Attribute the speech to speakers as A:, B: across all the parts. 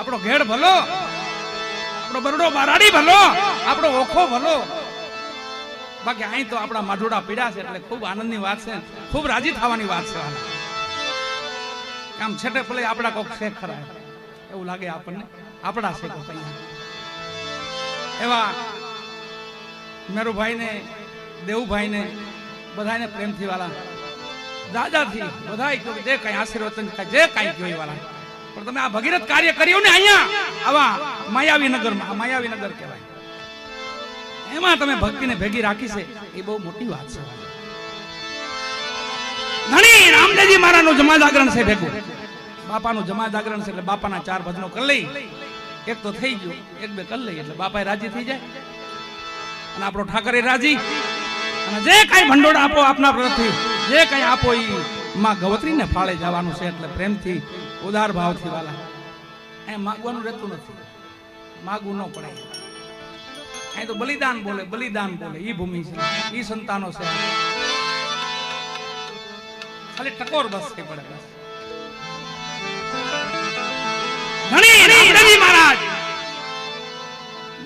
A: આપણો ઘેડ ભલો. આપણો બરડો બારાડી ભલો. આપણો ઓખો ભલો. બાકી અહીં તો આપણા માઢોડા પીડા છે એટલે ખૂબ આનંદની વાત છે. ખૂબ રાજી થવાની વાત છે આમ છેટે ભલે આપણા કોક છે ખરા એવું લાગે આપણને. આપણા છે મેરુભાઈ ને દેવુભાઈ ને બધાને પ્રેમથી વાલા. દાદાથી બધા જે કઈ આશીર્વચન જે કઈ જોઈ વાલા. પણ તમે આ ભગીરથ કાર્ય કર્યું ને અહીંયા? આવા માયાવી નગરમાં આ માયાવી નગર કહેવાય. એમાં તમે ભક્તિને ભેગી રાખી છે, એ બહુ મોટી વાત છે. ઘણી રામદેવજી મહારાજનું જમા જાગરણ છે ભેગું. બાપાનું જમા જાગરણ છે એટલે બાપાના ચાર ભજનો કરી લઈ. એક તો થઈ ગયું, એક બે કરી લઈ, એટલે બાપા રાજી થઈ જાય. અને આપણો ઠાકર રાજી. અને જે કઈ ભંડોળ આપો આપના પ્રતિ જે કઈ આપો એ માં ગવત્રીને ફાળે જવાનું છે એટલે પ્રેમથી ઉદાર ભાવથી વાલા. એ માગવાનું રહેતું નથી. માગવું ન પડે. અહીં તો બલિદાન બોલે બલિદાન બોલે. એ ભૂમિ છે. એ સંતાનો છે. ખાલી ટકોર બસ કે પડે બસ.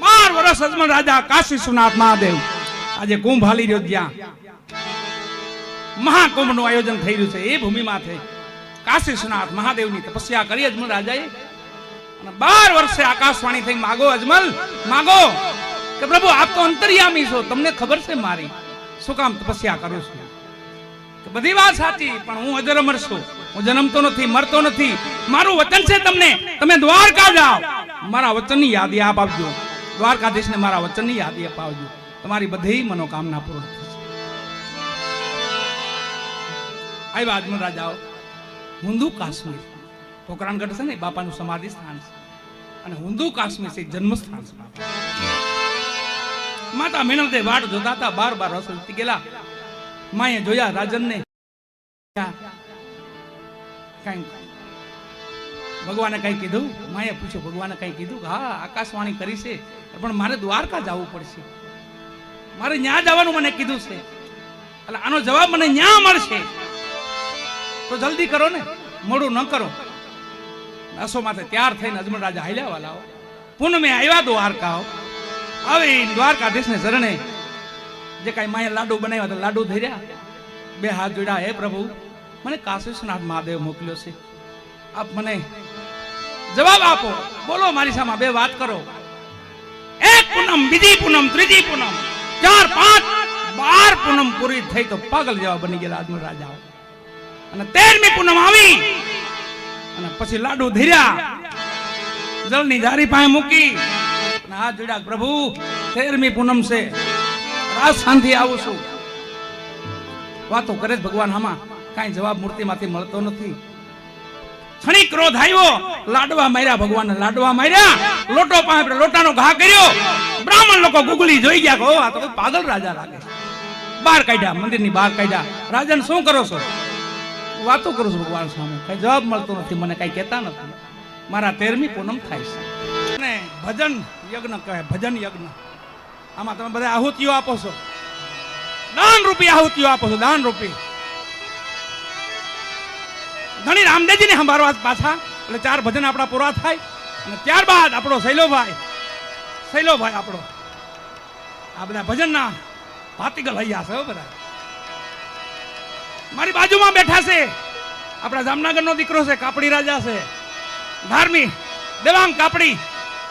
A: બાર વર્ષ અજમલ રાજા કાશી સુનાથ મહાદેવ. આજે કુંભ હાલી રહ્યો જ્યાં મહાકુંભનું આયોજન થઈ રહ્યું છે. એ ભૂમિમાં થઈ કાશી મહાદેવની તપસ્યા કરી અજમલ રાજાએ. અને બાર વર્ષે આકાશવાણી થઈ, માગો અજમલ, માગો કે પ્રભુ, આપ તો અંતર્યામી છો, તમને ખબર છે મારી? શું કામ તપસ્યા કરું છું? કે બધી વાત સાચી, પણ હું અજર અમર છું. હું જન્મતો નથી, મરતો નથી. મારું વચન છે તમને. તમે દ્વારકા જાઓ. મારા વચનની યાદી આપ આપજો. દ્વારકાધીશને મારા વચનની યાદી અપાવજો તમારી બધી મનોકામના પૂર્ણ થશે. આવ્યા અજમલ રાજાઓ. હુંદુ કાશ્મીર. ઠોકરાનગઢ છે ને બાપાનું સમાધિ સ્થાન છે. અને હુંદુ કાશ્મીર છે જન્મ સ્થાન છે માતા મેનવદે વાટ જોતા હતા, બાર બાર વર્ષ વીતી ગયેલા. માએ જોયા રાજનને. કઈ ભગવાને કઈ કીધું? માએ પૂછ્યું, ભગવાને કઈ કીધું હા, આકાશવાણી કરી છે, પણ મારે દ્વારકા જવું પડશે. મારે ન્યા જવાનું મને કીધું છે. એટલે આનો જવાબ મને ન્યા મળશે. તો જલ્દી કરો ને. મોડું ન કરો. અસો માથે તૈયાર થઈને અજમલ રાજા હાલ્યા વાલાઓ પૂનમે આવ્યા દ્વારકાઓ. આવી દ્વારકાધીશને શરણે જે કાંઈ માયા લાડુ બનાવ્યા તો લાડુ ધર્યા. બે હાથ જોડ્યા, હે પ્રભુ, મને કાશીનાથ મહાદેવ મોકલ્યો છે. આપ મને જવાબ આપો. બોલો મારી સામે, બે વાત કરો. એક પૂનમ, બીજી પૂનમ, ત્રીજી પૂનમ, ચાર, પાંચ, બાર પૂનમ પૂરી થઈ તો પાગલ જેવા બની ગયેલા અજમલ રાજાઓ. અને તેરમી પૂનમ આવી. અને પછી લાડુ ધર્યા. જળની જારી પાસે મૂકી. હાથ જોડ્યા પ્રભુ તેરમી પૂનમ છે. રાત શાંતિ આવું છું. વાતો કરે ભગવાન આમાં. કાંઈ જવાબ મૂર્તિમાંથી મળતો નથી. ક્ષણિક ક્રોધ આવ્યો. લાડવા માર્યા ભગવાન લાડવા માર્યા. લોટો પાસે લોટાનો ઘા કર્યો. બ્રાહ્મણ લોકો ગુગલી જોઈ ગયા કે, આ તો પાગલ રાજા લાગે. બહાર કાઢ્યા મંદિરની બહાર કાઢ્યા. રાજન શું કરો છો? વાતો કરું છું ભગવાન સામે કઈ જવાબ મળતો નથી, મને કઈ કહેતા નથી. મારા તેરમી પૂનમ થાય છે. અને ભજન યજ્ઞ કહે, ભજન યજ્ઞ. આમાં તમે બધા આહુતિઓ આપો છો. દાન રૂપી આહુતિઓ આપો છો, દાન રૂપી. ધણી રામદેવજીને સંભાળવા પાછા, એટલે ચાર ભજન આપણા પૂરા થાય. અને ત્યારબાદ આપણો શૈલોભાઈ શૈલોભાઈ આપણો. આ બધા ભજનના ભાતીગલ હૈયા છે બધા. મારી બાજુમાં બેઠા છે. આપણા જામનગરનો દીકરો છે, કાપડી રાજા છે. ધાર્મી દેવાંગ કાપડી.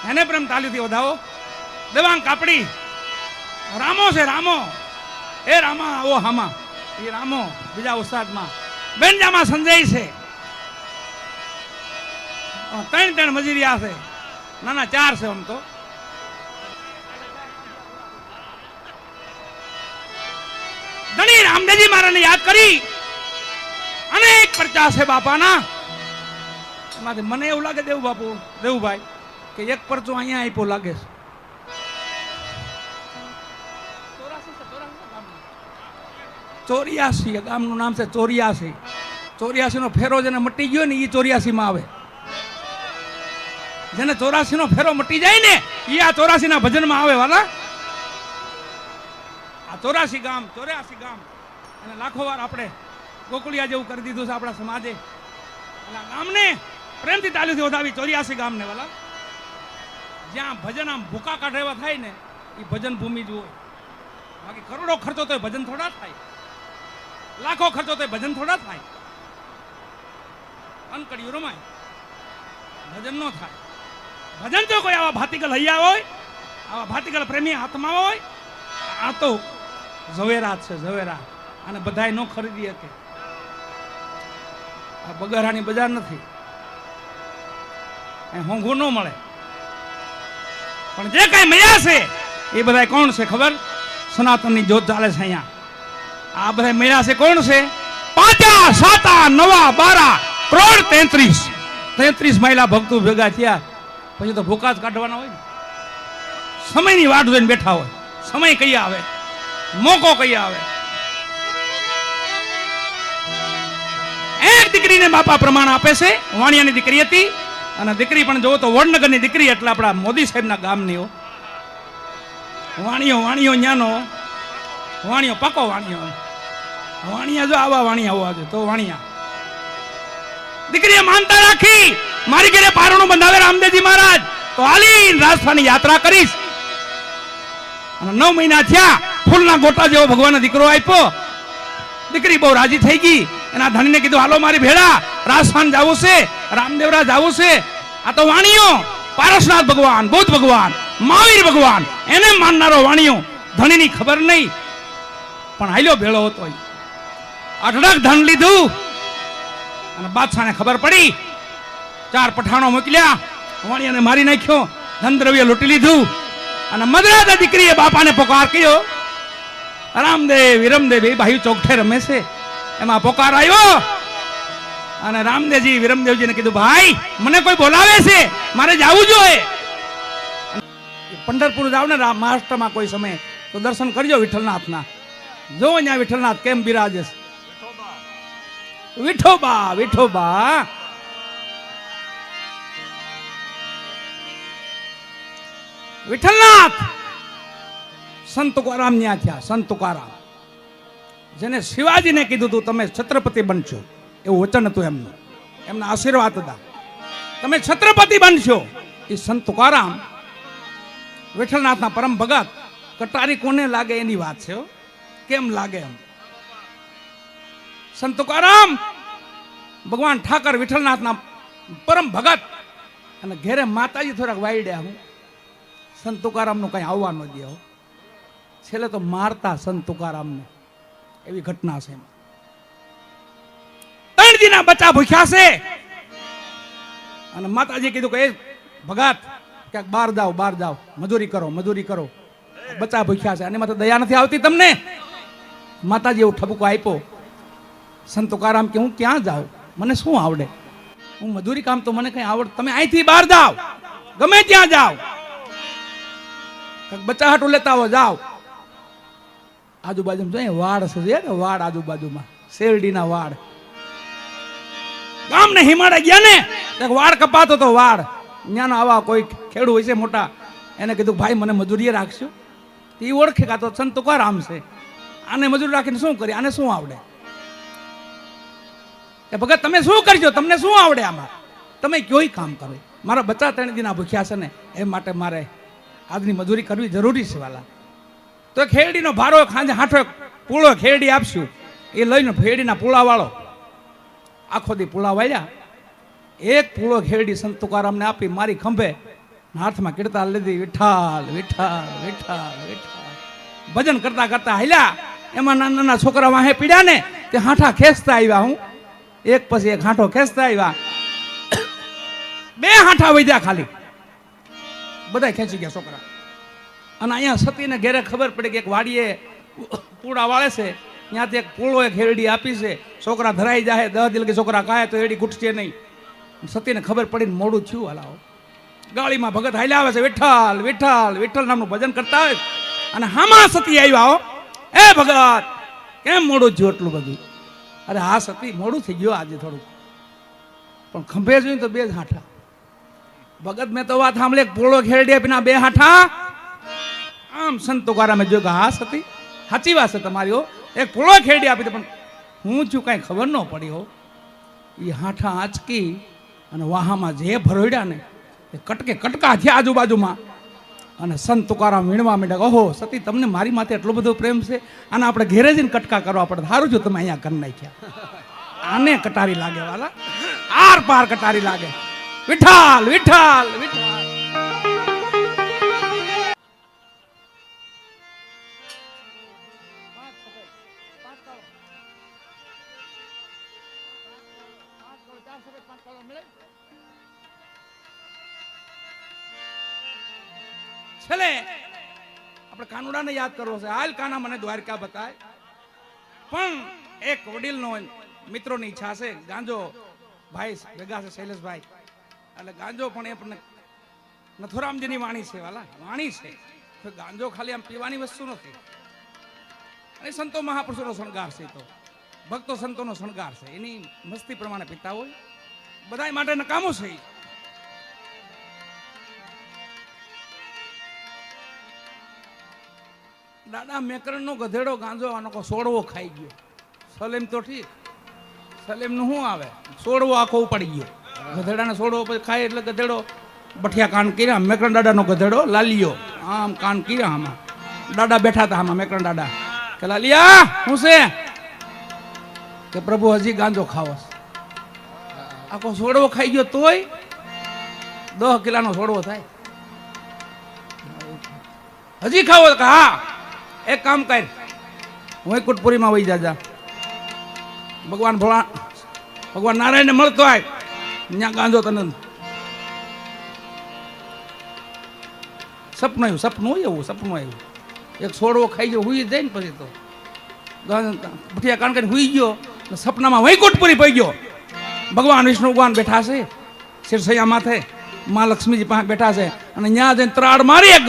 A: એને પ્રેમ તાલીથી વધાવો. દેવાંગ કાપડી. રામો છે, રામો. એ રામા, આવો હામા. એ રામો, બીજા ઉસ્તાદમાં બેનજામાં સંજય છે. ત્રણ ત્રણ મજૂરિયા છે. ના ના ચાર છે આમ તો. ધણી રામદેવજી મહારાજને યાદ કરી. અનેક પરચા છે બાપાના. એમાંથી મને એવું લાગે દેવું બાપુ, દેવુભાઈ, કે એક પરચો અહીંયા આપ્યો લાગે છે. ચોર્યાસી, ગામનું નામ છે ચોર્યાસી. ચોર્યાસી નો ફેરો જેને મટી ગયો ને એ ચોર્યાસી માં આવે. જેને ચોરાસી નો ફેરો મટી જાય ને એ આ ચોરાસી ના ભજનમાં આવે, વાલા. આ ચોરાસી ગામ, ચોર્યાસી ગામ. અને લાખો વાર આપણે ગોકુળિયા જેવું કરી દીધું છે આપણા સમાજે. અને ગામને પ્રેમથી તાલીથી વધાવી ચોર્યાસી ગામને, વાલા. જ્યાં ભજન આમ ભૂકા કાઢેવા થાય ને એ ભજન ભૂમિ જ હોય. બાકી કરોડો ખર્ચો તો ભજન થોડા થાય. લાખો ખર્ચો તો ભજન થોડા થાય. અનકડિયું રમાય. ભજન નો થાય. ભજન તો કોઈ આવા ભાતીગલ હૈયા હોય, આવા ભાતીગલ પ્રેમી હાથમાં હોય, આ તો ઝવેરાત છે, ઝવેરાત. અને બધાએ ન ખરીદી શકે. આ બગારાની બજાર નથી. હોંઘું ન મળે. પણ જે કઈ મળ્યા છે, એ બધા કોણ છે ખબર? સનાતનની જોત ચાલે છે અહીંયા. આ બધા મળ્યા છે કોણ છે? પાંચા, સાતા, નવા, બારા કરોડ તેત્રીસ. તેત્રીસ મહિલા ભક્તો ભેગા થયા. પછી તો ભૂકા જ કાઢવાના હોય ને. સમયની વાટ જોઈને બેઠા હોય. સમય કઈ આવે? મોકો કઈ આવે? દીકરીને બાપા પ્રમાણ આપે છે. વાણિયાની દીકરી હતી અને દીકરી પણ જોવો તો વડનગરની દીકરી એટલે આપણા મોદી સાહેબના ગામની વાણિયો વાણિયો ન્યાનો. વાણિયો, પાકો વાણિયો. વાણિયા જો આવા વાણિયા હોવા જોઈએ તો વાણિયા. દીકરીએ માનતા રાખી. મારી ઘરે પારણું બંધાવે રામદેવજી મહારાજ. તો હાલી રાજસ્થાનની યાત્રા કરીશ. અને નવ મહિના થયા ફૂલના ગોટા જેવો ભગવાનનો દીકરો આપ્યો. દીકરી બહુ રાજી થઈ ગઈ. એના ધણીને કીધું, હાલો મારી ભેળા, રાજસ્થાન જવું છે રામદેવરા જવું છે. આ તો વાણીઓ, પારસનાથ ભગવાન, બૌદ્ધ ભગવાન, મહાવીર ભગવાન, એને માનનારો વાણીઓ, ધણીની ખબર નહીં. પણ હાલ્યો ભેળો હતો. અઢળક ધન લીધું અને બાદશાહને ખબર પડી. ચાર પઠાણો મોકલ્યા વાણિયાને મારી નાખ્યો ધન દ્રવ્ય લૂંટી લીધું અને મદરાદા દીકરીએ બાપાને પોકાર કર્યો. રામદેવ, વિરમદેવ, એ ભાઈ ચોકઠે રમે છે. એમાં પોકાર આવ્યો. અને રામદેવજી વિરમદેવજીને કીધું, ભાઈ, મને કોઈ બોલાવે છે? મારે જવું જોઈએ. પંઢરપુર જાવ ને મહારાષ્ટ્રમાં કોઈ સમય, તો દર્શન કરજો વિઠ્ઠલનાથના. જો અહીંયા વિઠ્ઠલનાથ, કેમ બિરાજે છે વિઠોબા વિઠોબા. વિઠ્ઠલનાથ! સંત તુકારામ ન્યા થયા, સંત તુકારામ. જેને શિવાજીને કીધું હતું તમે છત્રપતિ બનશો. એવું વચન હતું એમનું. એમના આશીર્વાદ હતા. તમે છત્રપતિ બનશો. એ સંત તુકારામ વિઠ્ઠલનાથના પરમ ભગત, કટારી કોને લાગે એની વાત છે કેમ લાગે એમ? સંત તુકારામ ભગવાન ઠાકર વિઠ્ઠલનાથના પરમ ભગત અને ઘેરે માતાજી થોડાક વાયડ્યા હું. સંત તુકારામનું કઈ આવવા ન દે. છેલ્લે તો મારતા સંત તુકારામને. એવી ઘટના છે. ત્રણ દીના બચ્ચા ભૂખ્યા છે. અને માતાજી કીધું કે, એ ભગાત, ક્યાંક બહાર જાઓ બહાર જાઓ. મજૂરી કરો મજૂરી કરો. બચ્ચા ભૂખ્યા છે. અને માથે દયા નથી આવતી તમને. માતાજી એવું ઠબકો આપ્યો. સંત તુકારામ કે, હું ક્યાં જાઉં? મને શું આવડે? હું મજૂરી કામ તો મને કઈ આવડે. તમે અહીંથી બહાર જાઓ. ગમે ત્યાં જાઓ. બચ્ચા હાટું લેતા આવો, જાઓ. આજુબાજુમાં જોઈએ વાડ છે ને? વાડ આજુબાજુમાં. શેરડીના વાડ. ગામને હિમાડે ગયા ને? વાડ કપાતો તો વાડ. ત્યાંના આવા કોઈ ખેડૂ હોય છે મોટા, એને કીધું, ભાઈ, મને મજૂરીએ રાખશો? એ ઓળખે કાં તો સંત તુકારામ છે. આને મજૂરી રાખીને શું કરી આને શું આવડે? કે ભગત, તમે શું કરજો? તમને શું આવડે આમાં? તમે કયોય કામ કરો? મારા બચ્ચા ત્રણ દિન ભૂખ્યા છે ને? એ માટે મારે આજની મજૂરી કરવી જરૂરી છે, વાલા. તો ખેરડીનો ભારો ખાંજે એક પૂળો ખેરડી આપશું. એ લઈને ખેરડીના પૂળા આખો દી પૂળા વાળ્યા. એક પૂળો ખેરડી સંત તુકારામને આપી, મારી ખંભે હાથમાં કીર્તા લીધી. વિઠાલ વિઠાલ વિઠાલ વિઠાલ ભજન કરતા કરતા હાલ્યા. એમાં નાના નાના છોકરા વાહે પીડ્યા ને, તે હાંઠા ખેંચતા આવ્યા હું. એક પછી એક હાંઠો ખેંચતા આવ્યા. બે હાંઠા વધ્યા ખાલી. બધા ખેંચી ગયા છોકરા. અને અહીંયા સતીને ઘેરે ખબર પડી કે એક વાડીએ પૂળા વાળે છે. ત્યાંથી એક પૂળો એક હેરડી આપી છે. છોકરા ધરાઈ જાય દહ દિલ કે છોકરા કાય તો હેરડી ખૂટશે નહીં. સતીને ખબર પડીને મોડું થયું હલાવો ગાળીમાં ભગત હાલ્યા આવે છે, વિઠ્ઠલ વિઠ્ઠલ વિઠ્ઠલ નામનું ભજન કરતા હોય અને હામાં સતી આવ્યા એ ભગત, કેમ મોડું થયું એટલું બધું? અરે હા સતી, મોડું થઈ ગયું આજે થોડું પણ ખંભે જોયું તો બે જ હાઠા. ભગત મેં તો વાત સાંભળે પોળો ખેરડી આપીને બે હાઠા આમ સંત તુકારામે જોયું કે હા સતી, સાચી વાત છે તમારી હો. એક પૂળો ખેડી આપી તો પણ હું છું, કાંઈ ખબર ન પડી હો. એ હાઠા આંચકી અને વાહામાં જે ભરોડ્યા ને, એ કટકે કટકા થયા આજુબાજુમાં. અને સંત તુકારામ વીણવા માંડ્યા ઓહો, સતી, તમને મારી માથે એટલો બધો પ્રેમ છે? અને આપણે ઘેરે જઈને કટકા કરવા પડે. સારું છું તમે અહીંયા કરી નાખ્યા. આને કટારી લાગે, વાલા. આર પાર કટારી લાગે. વિઠાલ વિઠાલ વિઠાલ કાનુડાને યાદ કરવો છે. હાલ કાના મને દ્વારકા બતાય. પણ એક વડીલનો મિત્રોની ઈચ્છા છે. ગાંજો ભાઈ ભેગા છે, શૈલેષભાઈ. એટલે ગાંજો પણ એ પણ નથુરામજીની વાણી છે, વાલા. વાણી છે. ગાંજો ખાલી આમ પીવાની વસ્તુ નથી. અને સંતો મહાપુરુષોનો શણગાર છે તો. ભક્તો સંતોનો શણગાર છે. એની મસ્તી પ્રમાણે પીતા હોય. બધા માટે નકામો છે દાદા મેકરણનો ગધેડો ગાંજો, આનો સોડવો ખાઈ ગયો. સલેમ તો ઠીક. સલેમનું શું આવે? સોડવો આખો ઉપાડી ગયો. ગધેડાને સોડવો ખાય એટલે ગધેડો બઠિયા કાન કર્યા. મેકરણ દાદાનો ગધેડો લાલિયો. આમ કાન કર્યા આમાં. દાદા બેઠા હતા આમાં, મેકરણ દાદા. કે લાલિયા શું છે? કે પ્રભુ હજી ગાંજો ખાવો આખો સોડવો ખાઈ ગયો તોય દહ કિલાનો સોડવો થાય. હજી ખાવો હા? એક કામ કર. વૈકુંઠપુરીમાં વહી જાજા. ભગવાન ભોળા ભગવાન નારાયણને મળતો આય. ત્યાં ગાંધો તને. સપનું આવ્યું, સપનું હોય એવું, સપનું આવ્યું. એક છોડવો ખાઈ ગયો, હુઈ જાય ને પછી તો. ભઠિયા કાન કરીને હુઈ ગયો સપનામાં વૈકુટ પૂરી પડી ગયો. ભગવાન વિષ્ણુ ભગવાન બેઠા છે. શિરસૈયા માથે મા લક્ષ્મીજી પાસે બેઠા છે. અને ત્યાં જઈને ત્રાડ મારી એક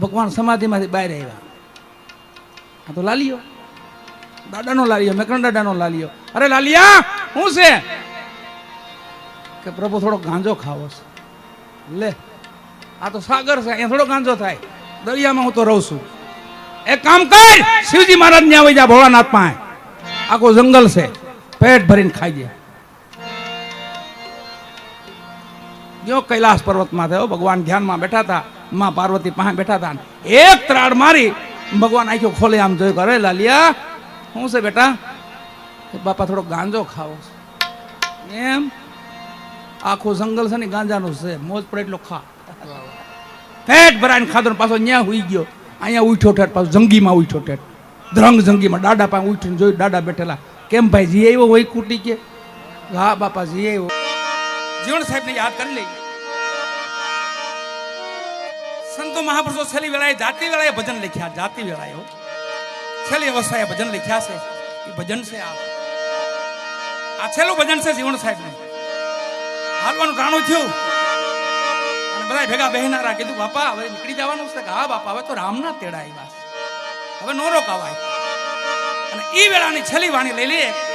A: ભગવાન સમાધિમાંથી બહાર આવ્યા. આ તો લાલિયો દાદાનો લાલિયો મેકરણ દાદાનો લાલિયો અરે લાલિયા શું છે? કે પ્રભુ થોડો ગાંજો ખાવો છે. લે, આ તો સાગર છે, અહીંયા થોડો ગાંજો થાય. દરિયામાં હું તો રહું છું. એક કામ કર, શિવજી મહારાજ ને આવી જા ભોળાનાથ પાસે. આખો જંગલ છે. પેટ ભરીને ખાઈ જાય જો કૈલાસ પર્વતમાં થયો, ભગવાન ધ્યાનમાં બેઠા હતા. માં પાર્વતી પાસે બેઠા હતા એક ત્રાડ મારી ભગવાન આંખો ખોલે આમ જોયું કરે લાલિયા, શું છે બેટા? બાપા થોડો ગાંજો ખાવો એમ? આખું જંગલ છે ને ગાંજાનું છે, મોજ પડે એટલો ખા. પેટ ભરાઈને ખાધો પાછો ન્યા હુઈ ગયો. અહીંયા ઉઠ્યો ઠેઠ, પાછો જંગીમાં ઉઠ્યો ઠેઠ. ધ્રંગ જંગીમાં દાડા પાસે ઉઠીને જોયું, દાડા બેઠેલા. કેમ ભાઈ, જી આવ્યો હોય કુટી કે? હા, બાપા, જી આવ્યો. જીવણ સાહેબને યાદ કરી લઈ સંતો મહાપુરુષો છેલ્લી વેળાએ જાતિ વેળાએ ભજન લખ્યા, જાતિ વેળાએ છેલ્લી અવસ્થાએ ભજન લખ્યા છે. એ ભજન છે આ. આ છેલ્લું ભજન છે જીવણ સાહેબનું. હાલવાનું ટાણું થયું. અને બધા ભેગા બહેનારા કીધું, બાપા, હવે નીકળી જવાનું છે. હા, બાપા, હવે તો રામના તેડા આવ્યા હવે નો રોકાવાય. અને એ વેળાની છેલ્લી વાણી લઈ લઈએ.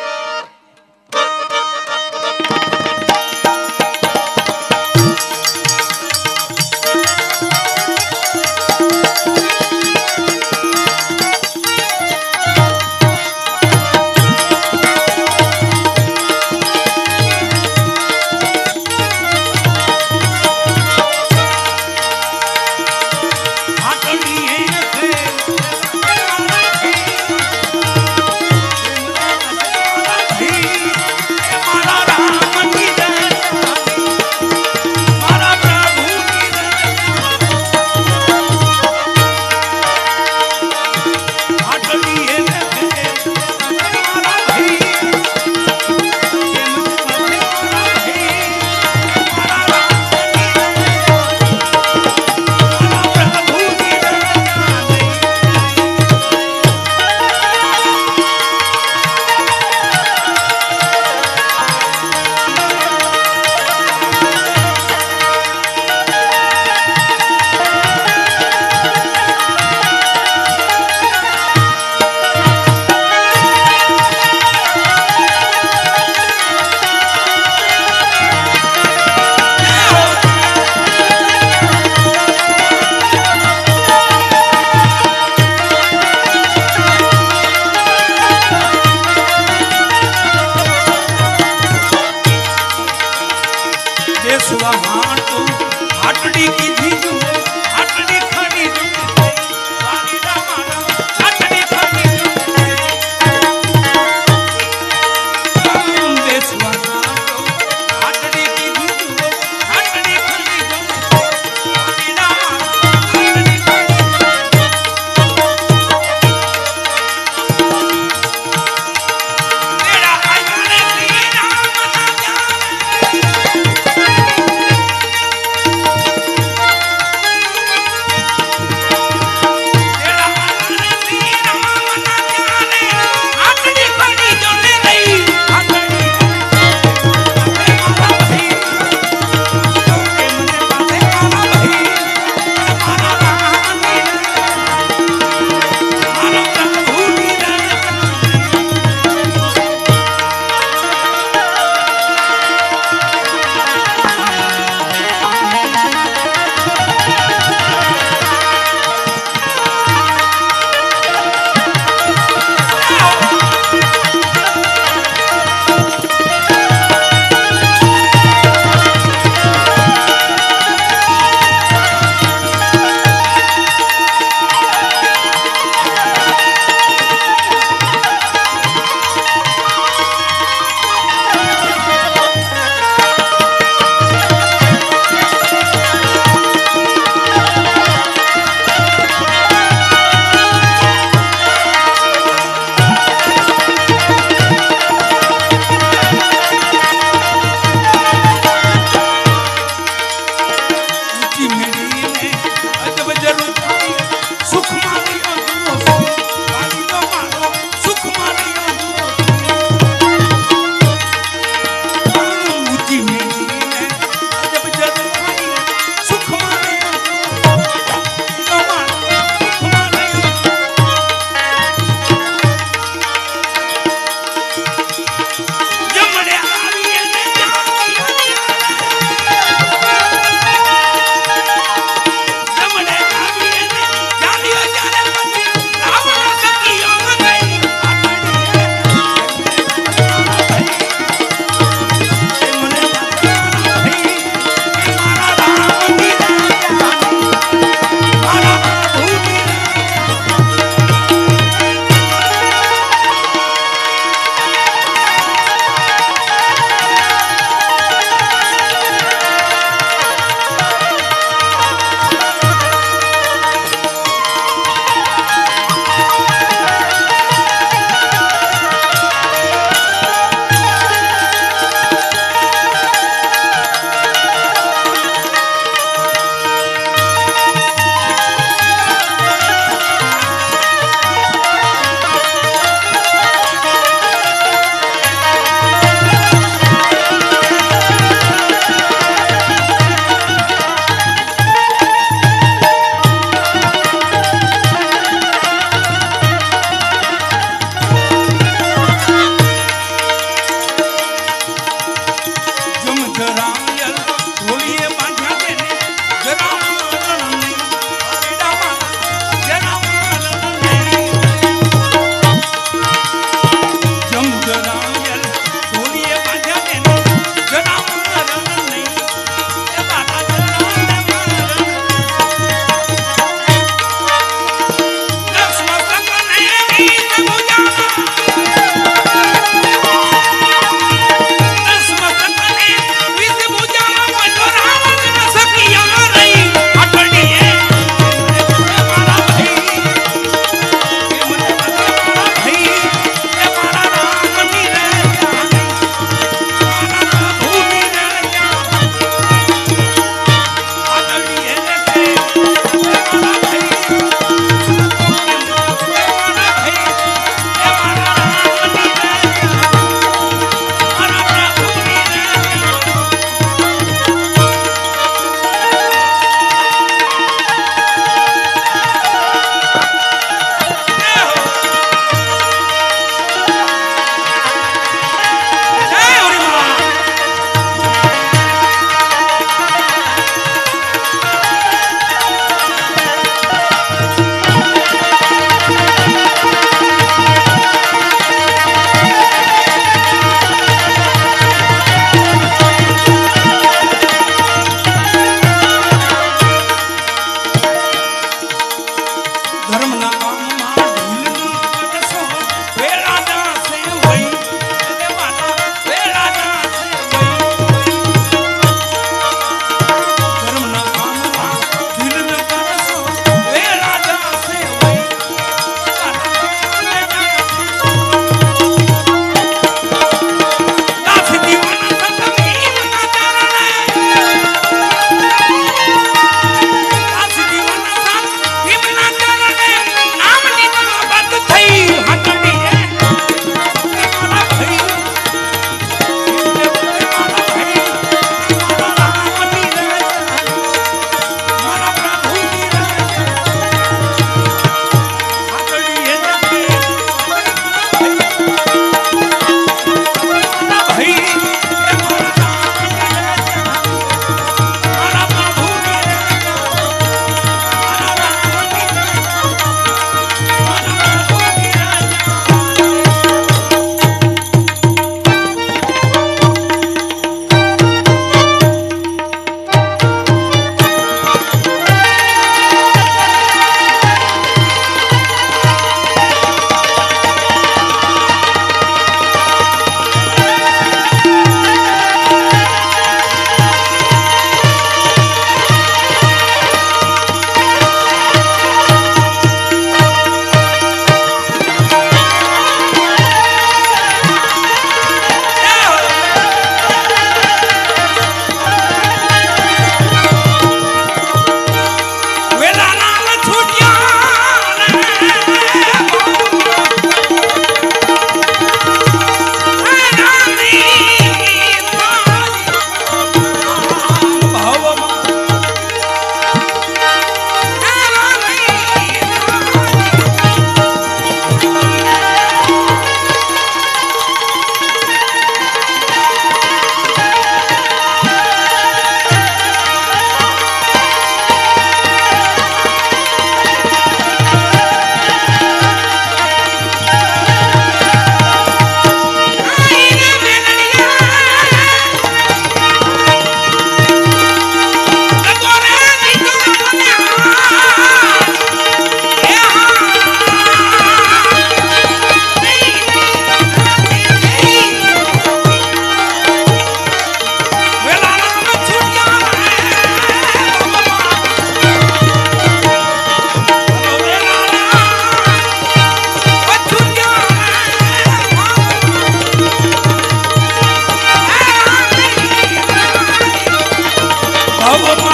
A: ராமன்